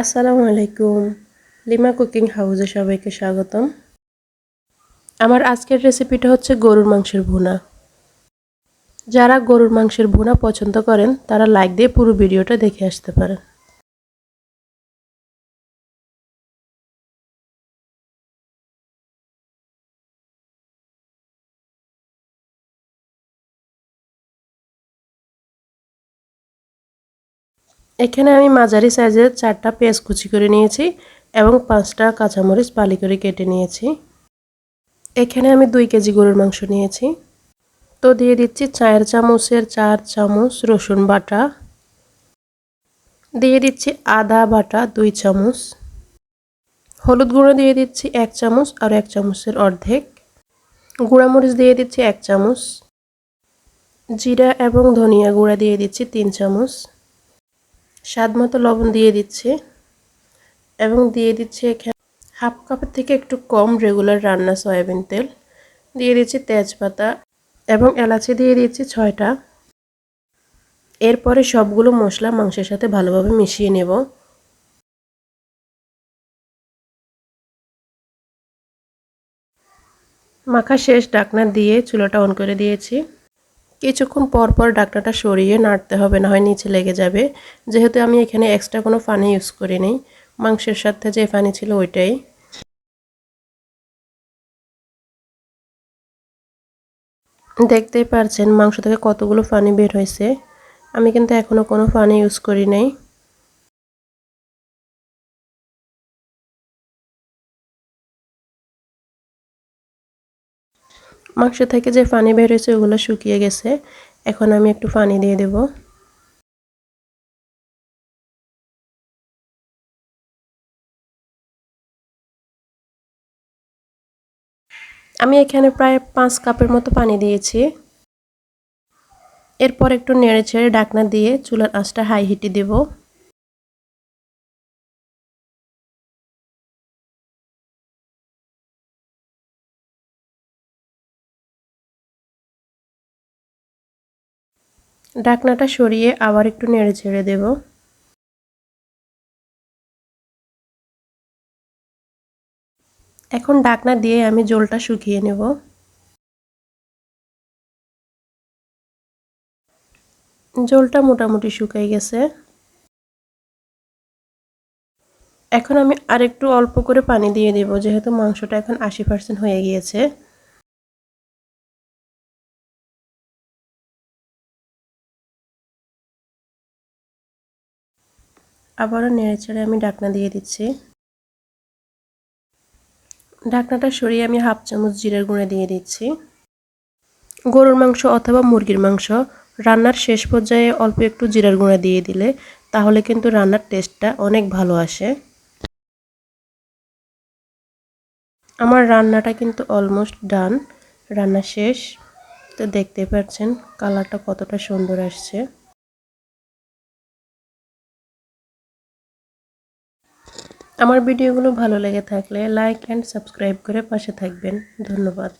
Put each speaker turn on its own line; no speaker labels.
আসসালামু আলাইকুম। Lima cooking হাউসে সবাইকে স্বাগতম। আমার আজকের রেসিপিটা হচ্ছে গরুর মাংসের ভুনা। যারা গরুর মাংসের ভুনা পছন্দ করেন, তারা লাইক দিয়ে পুরো ভিডিওটা দেখে আসতে পারেন। এখানে আমি মাঝারি সাইজের চারটা পেঁয়াজ কুচি করে নিয়েছি এবং পাঁচটা কাঁচামরিচ পালি করে কেটে নিয়েছি। এখানে আমি দুই কেজি গরুর মাংস নিয়েছি। তো দিয়ে দিচ্ছি চায়ের চামচের চার চামচ রসুন বাটা। দিয়ে দিচ্ছি আদা বাটা দুই চামচ। হলুদ গুঁড়ো দিয়ে দিচ্ছি এক চামচ আর এক চামচের অর্ধেক। গুঁড়ামরিচ দিয়ে দিচ্ছি এক চামচ। জিরা এবং ধনিয়া গুঁড়া দিয়ে দিচ্ছি তিন চামচ। স্বাদ মতো লবণ দিয়ে দিচ্ছি এবং দিয়ে দিচ্ছি এখানে হাফ কাপের থেকে একটু কম রেগুলার রান্না সয়াবিন তেল। দিয়ে দিচ্ছি তেজপাতা এবং এলাচি দিয়ে দিচ্ছি ছয়টা। এরপরে সবগুলো মশলা মাংসের সাথে ভালোভাবে মিশিয়ে নেব। মাখা শেষ ডাকনা দিয়ে চুলাটা অন করে দিয়েছি। কিছুক্ষণ পর পর ডাকনাটা সরিয়ে নাড়তে হবে, না হয় নিচে লেগে যাবে। যেহেতু আমি এখানে এক্সট্রা কোনো ফানি ইউজ করি নেই মাংসের সাথে যে ফানি ছিল ওইটাই। দেখতেই পারছেন মাংস থেকে কতগুলো ফানি বের হয়েছে। আমি কিন্তু এখনও কোনো ফানি ইউজ করি নাই। মাংস থেকে যে পানি বের হয়েছে ওগুলো শুকিয়ে গেছে। এখন আমি একটু পানি দিয়ে দেব। আমি এখানে প্রায় পাঁচ কাপের মতো পানি দিয়েছি। এরপর একটু নেড়ে ছেড়ে ডাকনা দিয়ে চুলার আঁচটা হাই হিটে দেব। ডাকনাটা সরিয়ে আবার একটু নেড়ে ছেড়ে দেব। এখন ডাকনা দিয়ে আমি জলটা শুকিয়ে নেব। জলটা মোটামুটি শুকাই গেছে। এখন আমি আরেকটু অল্প করে পানি দিয়ে দেব, যেহেতু মাংসটা এখন আশি পার্সেন্ট হয়ে গিয়েছে। আবারও নেড়ে চেড়ে আমি ডাকনা দিয়ে দিচ্ছি। ঢাকনাটা সরিয়ে আমি হাফ চামচ জিরের গুঁড়ে দিয়ে দিচ্ছি। গরুর মাংস অথবা মুরগির মাংস রান্নার শেষ পর্যায়ে অল্প একটু জিরার গুঁড়া দিয়ে দিলে তাহলে কিন্তু রান্নার টেস্টটা অনেক ভালো আসে। আমার রান্নাটা কিন্তু অলমোস্ট ডান, রান্না শেষ। তো দেখতে পাচ্ছেন কালারটা কতটা সুন্দর আসছে। আমার ভিডিওগুলো ভালো লেগে থাকলে লাইক অ্যান্ড সাবস্ক্রাইব করে পাশে থাকবেন। ধন্যবাদ।